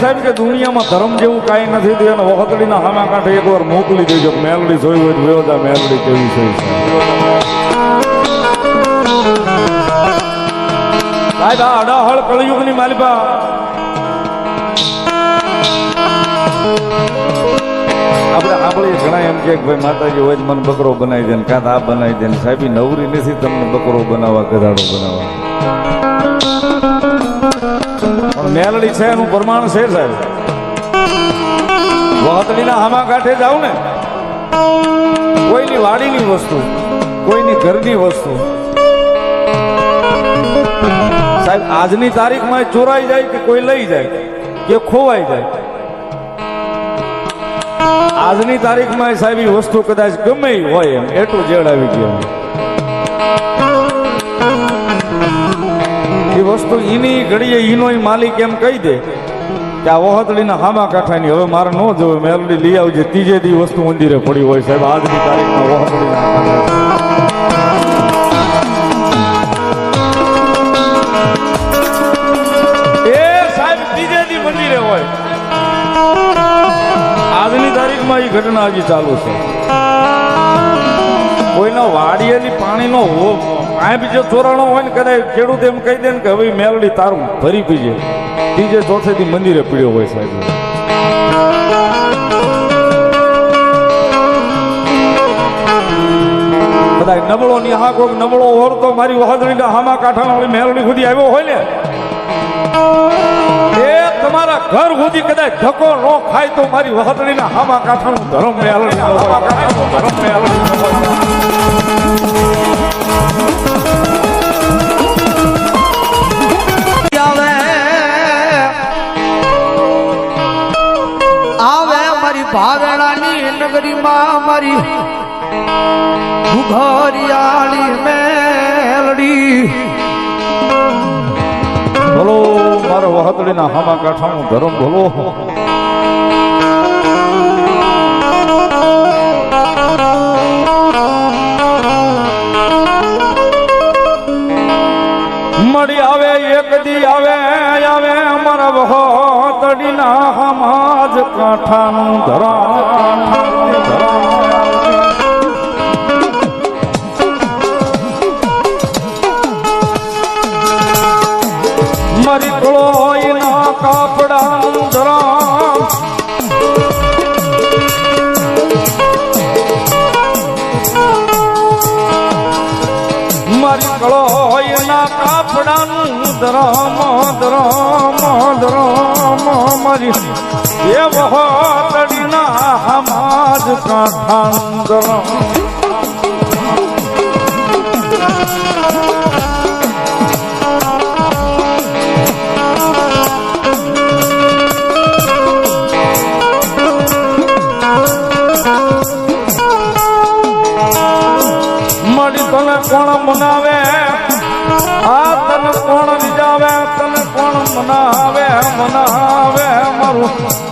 સાહેબ કે દુનિયામાં ધર્મ જેવું કાંઈ નથી થયું એને વખતડીના હામા કાંઠે એકવાર મોકલી દેજો મેલડી જોઈ હોય તો વેવદા મેલડી કેવી છે. સાહેબ, આ અડાહળ કળયુગની માલિપા આપણે આપણે ઘણા એમ કે ભાઈ, માતાજી, હોય મને બકરો બનાવી દે કાં આ બનાવી દે સાહેબ નવરી નથી તમને બકરો બનાવવા, ગધાડો બનાવવા. મેલડી છે, એનું પ્રમાણ છે સાહેબ. વહતડીના હામા કાંઠે જાવ ને. કોઈની વાડીની વસ્તુ, કોઈની ઘરની વસ્તુ. સાહેબ, આજની તારીખમાં ચોરાઈ જાય કે કોઈ લઈ જાય, કે ખોવાઈ જાય? આજની તારીખમાં સાહેબ, એ વસ્તુ કદાચ ગમે હોય એમ, એટલું જેડ આવી ગયું વસ્તુ એની ઘડીએ ઈનો માલિક એમ કહી દે કે આ ઓહતળીના હામા કાંઠાની હવે મારે ન જોવે મેલડી લઈ આવજે. ત્રીજે દી વસ્તુ મંદિરે પડી હોય સાહેબ, આજની તારીખમાં ઓહતળીના એ સાહેબ, ત્રીજે મંદિરે હોય. આજની તારીખમાં એ ઘટના હજી ચાલુ છે. કોઈના વાડીએની પાણીનો પાઇપ જે ચોરાણો હોય ને કદાચ ખેડૂત એમ કહી દે ને કે હવે મેલડી તારું ભરી પીજે. ત્રીજે ચોથે દી મંદિરે પીડ્યો હોય સાહેબ. કદાચ નબળો ની હા કોઈક નબળો હોર તો મારી વહાદળીના હામા કાંઠાના વાળી મેલડી સુધી આવ્યો હોય ને? એ તમારા ઘર સુધી કદાચ ધક્કો ન ખાય તો મારી વહતડીના હામા કાંઠાનું ધર્મ મેલડી. ધર્મ મેલડી ભાવેણાની નગરીમાં મારી ઘરિયાળી મેલડી. ભલો મારો વહતડીના હામા કાઠાનું ધર્મ ભલો વહતડીના હમાજ કાંઠાનું ધરમ મારી ના કાપડાનું ધરામ મારી ના કાપડાનું ધરામ ધરામ ધરામ મારી એ વહોતડીના હમાજ કાંઠાનું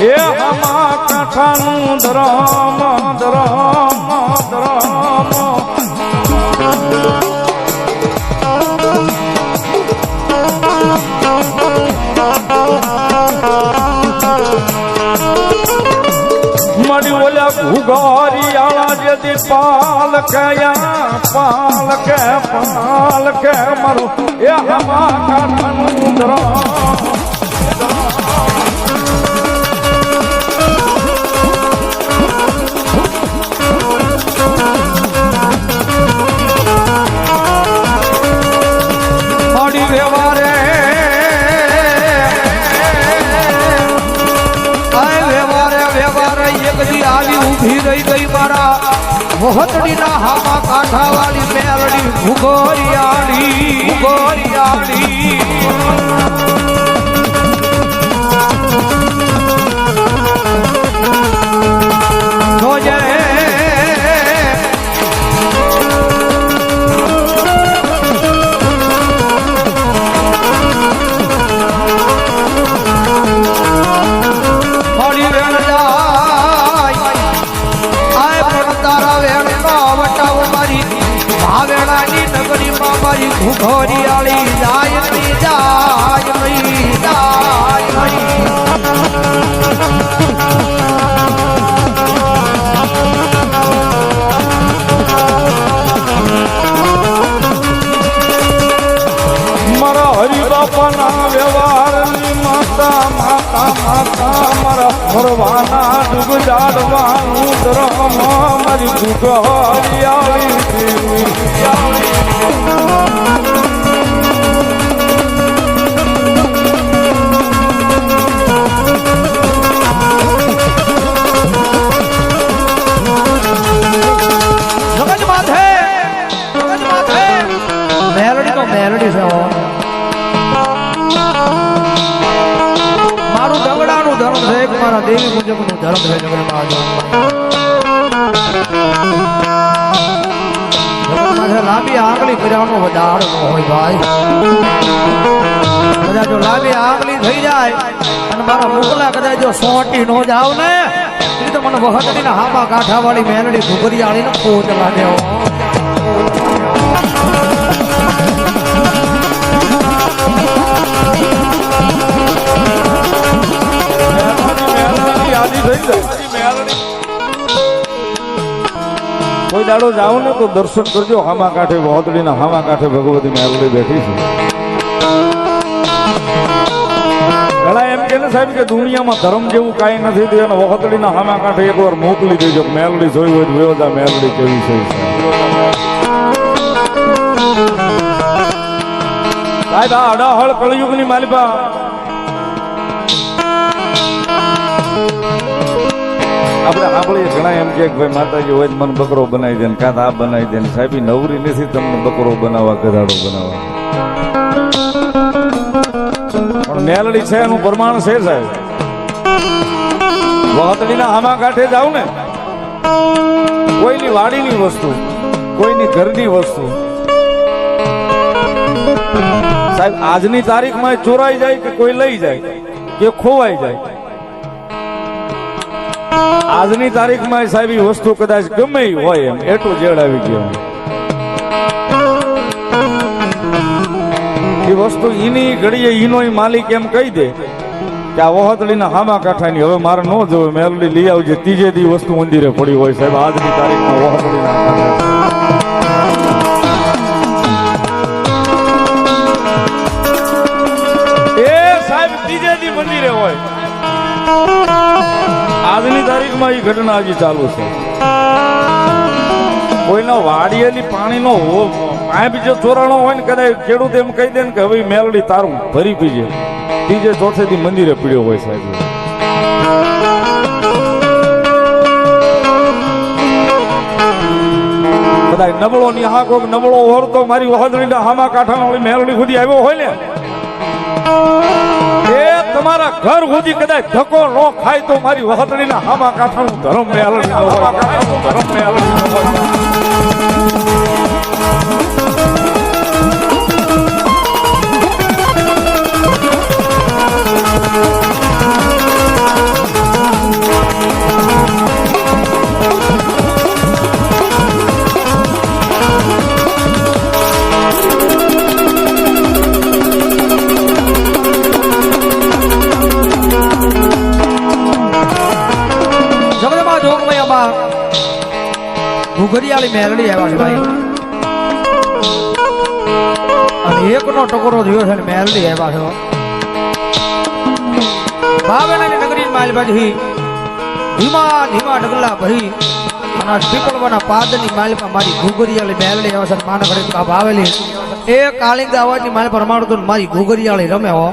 એ હમા કાંઠાનું ધરમ ધરમ ધરમ. મળી ઓલા ભૂગોરી આળા જેથી પાલ કયા, પાલ કે પાલ કે મારું. એ હમા કાઠનું ધરમ. મારી જગત માથે મેલડી છે મારું દગડાનું ધર્મ છે મારા દેવી મુજબનું ધર્મ છે માથે લાંબી ન જો નો એ તો મને વહતડીના હામા કાંઠાવાળી મેલડી ઘુઘરિયાળી ને કોચ લાગે હો. મેલડીની થઈ જાય. કોઈ દાડો જાઓ ને તો દર્શન કરજો. હામા કાંઠે વહોદડીના હામા કાંઠે ભગવતી મેરડી બેઠી છે. ઘણા એમ કે સાહેબ કે દુનિયામાં ધર્મ જેવું કાંઈ નથી, તો એને વહોદડીના હામા કાંઠે એકવાર મોકલી દેજો. મેરડી જોઈ હોય તો વેવદા મેરડી કેવી છે. સાહેબ, આ અડાહળ કળયુગની માલિપા આપણે આપણે ઘણા એમ કે ભાઈ માતાજી હોય મને બકરો બનાવી દે ને કાં આ બનાવી દે ને સાહેબ નવરી નથી તમને બકરો બનાવવા, ગધાડો બનાવવા. પણ મેલડી છે, એનું પ્રમાણ છે સાહેબ. વહતડીના હામા કાંઠે જાવ ને. કોઈની વાડીની વસ્તુ, કોઈની ઘરની વસ્તુ. સાહેબ, આજની તારીખમાં ચોરાઈ જાય કે કોઈ લઈ જાય, કે ખોવાઈ જાય? આજની તારીખમાં સાહેબ વસ્તુ કદાચ ગમે હોય એમ એટલું જેડ આવી એ વસ્તુ એની ઘડીએ એનો માલિક એમ કહી દે કે આ વહોતડીના હામા કાંઠાની હવે મારે ન જોવે મેલડી લઈ આવજે, ત્રીજે દી વસ્તુ મંદિરે પડી હોય સાહેબ, આજની તારીખમાં વહોતડીના કાંઠે મંદિરે હોય. આજની તારીખમાં એ ઘટના હજી ચાલુ છે. કોઈનો વાડિયેલી પાણીનો પાઇપ જે ચોરાણો હોય ને કદાચ ખેડૂત એમ કહી દે ને કે હવે મેલડી તારું ભરી પીજે. બીજે ચોથેથી મંદિરે પીડ્યો હોય સાહેબ. કદાચ નબળો ની હા કોક નબળો હોર તો મારી વહદડીના હામા કાંઠાનો મેલડી સુધી આવ્યો હોય ને? તમારા ઘર સુધી કદાચ ધક્કો ન ખાય તો મારી વહતડીના હામા કાંઠાનું ધર્મ હામા કાંઠાનું ધર્મ મેલડી જગદમાં ઘુઘરિયાળી મેલડી આવ્યા છે ભાઈ. અને એકનો ટકોરો થયો છે મેલડી આવ્યા છે. ભાવેનાની નગરી માલ બાજી ધીમા ધીમા ડગલા ભરી અને પીપળવાના પાદની માલમાં મારી ઘુઘરિયાળી મેલડી આવે છે અને માનગઢ કા ભાવેલી. એ કાલિંગ અવાજની માલ પર મારું મારી ઘુઘરિયાળી રમે હો.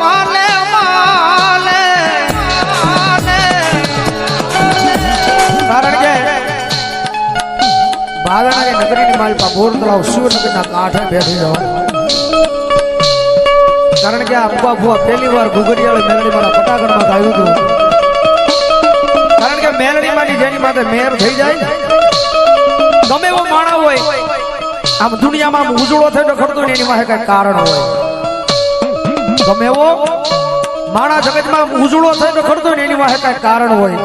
માલે માલે કારણ ભાવેણા નગરી ની મારી પા બોર તળાવ શિવનગરના કાંઠે બેઠી રહો કારણ અંબા આ ભુવા પહેલી વાર ઘુઘડિયાળે મેલડી મારા પટાગઢમાં આવ્યું હતું. કારણ કે મેલડી માંથી જેની માથે મેર થઈ જાય ગમે એવો માણા હોય, આમ દુનિયામાં ઉજળો થઈને ખડતો એની માથે કઈ કારણ હોય. ગમે એવો માણા જગતમાં ઉજળો થઈને ખડતો એની માથે કઈ કારણ હોય.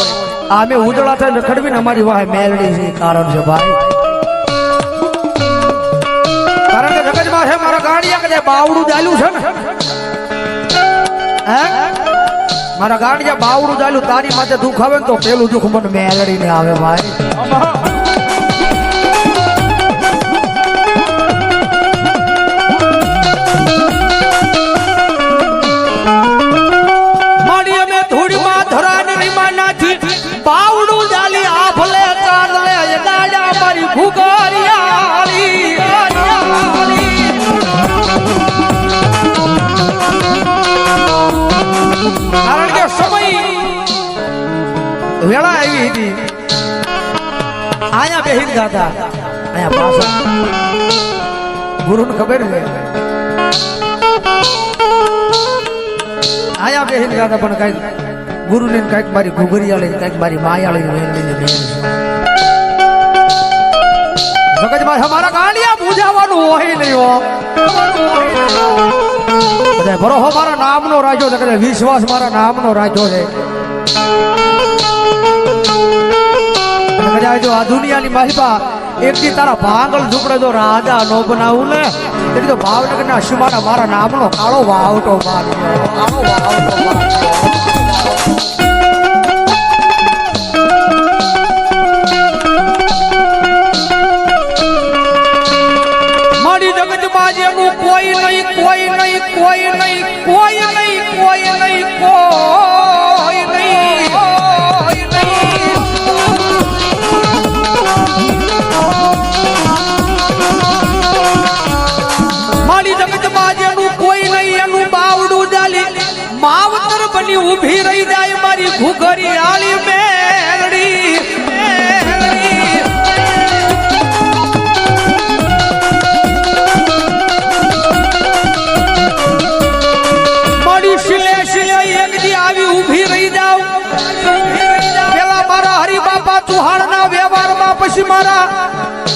આ અમે ઉજળા થઈને ખડવીને અમારી વાહે મેલડી છે કારણ છે ભાઈ. કારણ કે જગતમાં છે, મારા કદાચ બાવડું ચાલ્યું છે ને હે? મારા ગાડિયા બાવડું ચાલ્યું તારી માથે દુઃખ આવે ને તો પેલું દુઃખ મને મેલડીને આવે, ભાઈ. બેહીન ગાતા આયા પાછળ. ગુરુને ખબર છે? બે હિત ગાતા પણ કંઈક ગુરુને કંઈક મારી ઘુઘરિયાળી કંઈક મારી વેલડીને બેન જગતમાં અમારા ગાંડિયા બુજાવાનું હોય નહીં હો. બધા ભરોહો મારા નામનો રાખ્યો છે, કદાચ વિશ્વાસ મારા નામનો રાખ્યો છે. કદાચ જો આ દુનિયાની માલિપા એકથી તારા ભાંગલ ઝૂપડે જો રાજા નો બનાવું ને તેથી તો ભાવનગરના શિવાના મારા નામનો કાળો વાવટો માર્યો કાળો વાવટો માર્યો પછી મારા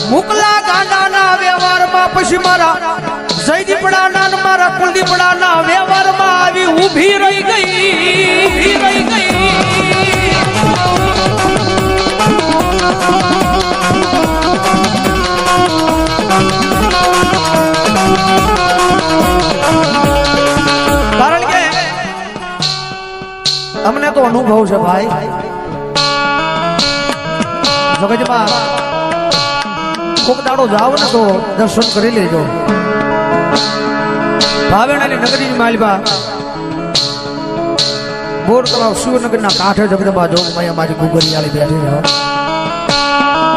મુકલા ગાંડાના વ્યવહારમાં, પછી મારા જયદીપડાના મારા કુલદીપડાના વ્યવહારમાં આવી ઊભી રહી ગઈ, ઊભી રહી ગઈ. અમને તો અનુભવ છે ભાઈ. જગતમાં કોક દાડો જાવ ને તો દર્શન કરી લેજો. ભાવેણાની નગરીની માલબા બોર તળાવ શિવનગરના કાંઠે જગદંબા જોગ મારી અમારી ગુગરિયાળી બેઠી છે.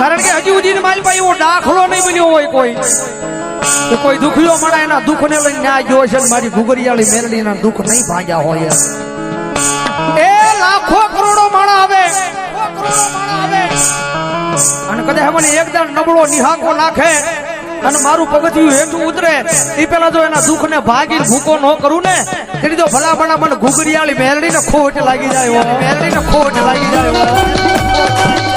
કારણ કે હજી સુધી માલબા એવો દાખલો નહીં બન્યો હોય કોઈ. કે કોઈ દુખ્યો મળે એના દુઃખને લઈને ન્યાય ગયો છે ને મારી ગુગરિયાળી મેરડીના દુઃખ નહીં ભાગ્યા હોય એ લાખો કરોડો માણા આવે. અને કદાચ મને એકદમ નબળો નિહાકો નાખે અને મારું પગથિયું હેઠું ઉતરે એ પેલા જો એના દુઃખ ને ભાગી ભૂકો ન કરું ને, તેની તો ભલા ભલા મને ઘૂઘરિયાળી મેલડી ને ખોટ લાગી જાય મેલડી ને ખોટ લાગી જાય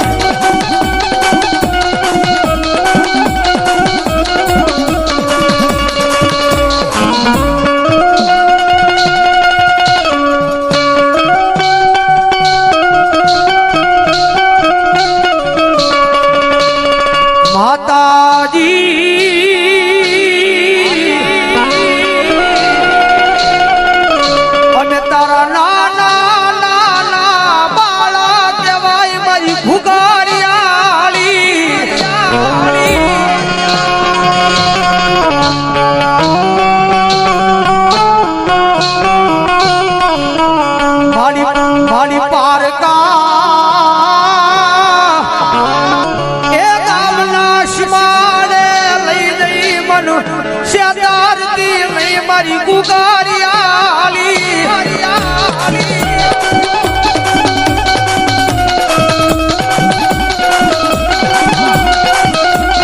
ત્યારથી મેં મારી ગુગારી આલી.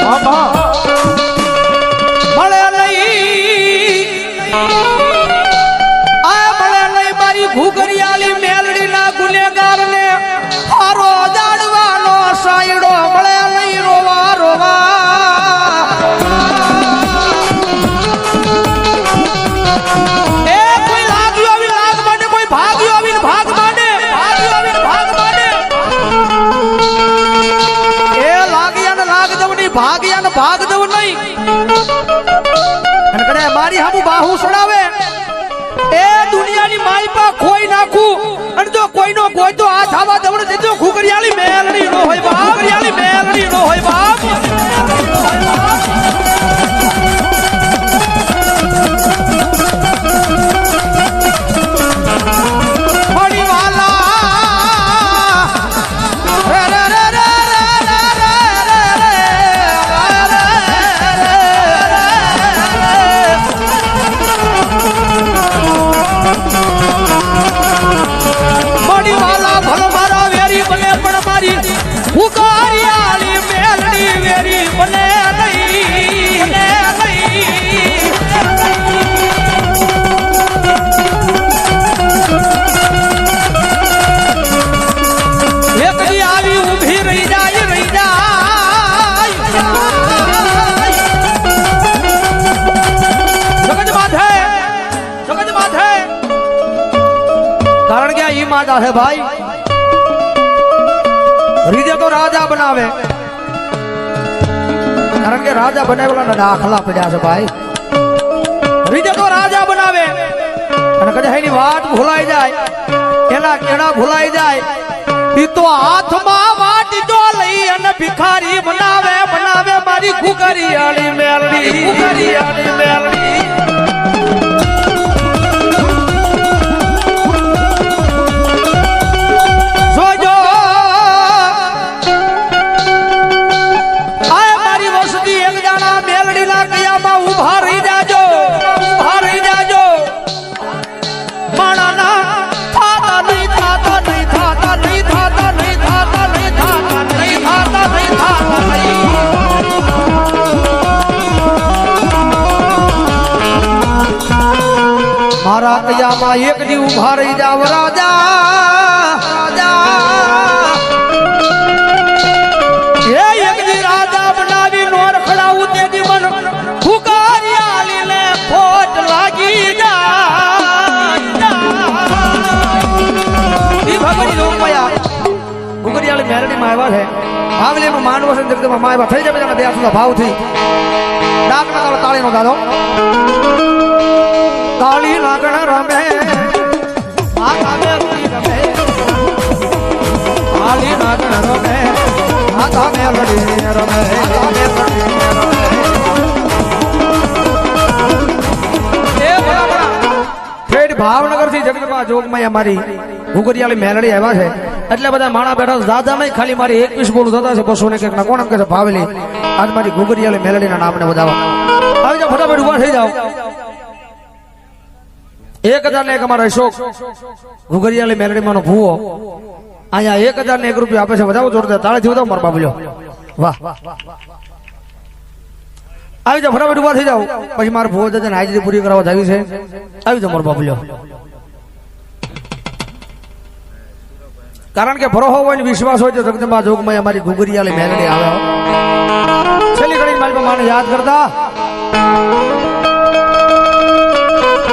બાબા ભાગ્યા ને ભાગ દઉં નહીં. અને કદાચ મારી હામુ બાહુ સડાવે, એ દુનિયાની માલપા ખોઈ નાખું. અને જો કોઈનો કોઈ તો આ થાવા દવડ દેજો ઘુગરિયાળી મેલડી નો હોય બાપ. ઘુગરિયાળી મેલડી નો હોય બાપ. છે ભાઈ. રીતે તો રાજા બનાવે. કારણ કે રાજા બનાવેલા દાખલા પડ્યા છે ભાઈ. રીતે તો રાજા બનાવે. અને કદાચ એની વાત ભૂલાઈ જાય, એના કેળા ભૂલાઈ જાય. ઈ તો હાથમાં વાટીજો લઈ અને ભિખારી બનાવે બનાવે મારી ઘુઘરી આળી મેલડી. ઘુઘરી આળી મેલડી. મારા કયામાં એક દી ઊભા રહી જાવ રાજા એક રાજા બનાવી નોર ખડાવું તેથી મન ફુકારી આલીને ખોટ લાગી ગુગરિયાળી મેરડીમાં આવ્યા છે. આવલીમાં માનવ છે જગદમાં માં થઈ જાય બે ભાવ થઈ ડાકના તાળીનો દાદો તાળી લાગણ રમે. તાળી લાગણ રમે. હાથા મેરડી રમે. ભાવનગરથી ઘુગરિયાળી મેલડી આવ્યા છે. એટલે બધા માણા બેઠા. દાદામાં ખાલી મારી એકવીસ બોલું થતા છે. બસો ને કંઈક કોણ કે ભાવેલી. આજ મારી ઘુગરિયાળી મેલડીના નામને વધાવા. આવી જાઓ, ફટાફટ ઊભા થઈ જાઓ. એક હજાર ને એક અમારો અશોક. મેલડી મેલડીમાંનો ભૂવો. અહીંયા એક હજાર ને એક રૂપિયા આપે છે. વધાવો જોરદાર. તાળેથી વધાવો મારા બાબલ્યો વાહ. આવી જાઓ, ફટાફટ ઊભા થઈ જાઓ. પછી મારા ભૂવો દાદાને હાજરી પૂરી કરવા જાવી છે. આવી જાઓ મારો બાબલ્યો કારણ કે ભરોહો હોય ને વિશ્વાસ હોય તો જગદંબા જોગમાં અમારી ઘુઘરિયાલી મેલડી આવે છેલ્લી ઘડી મારી માને યાદ કરતા.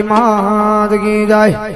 માં કી જાય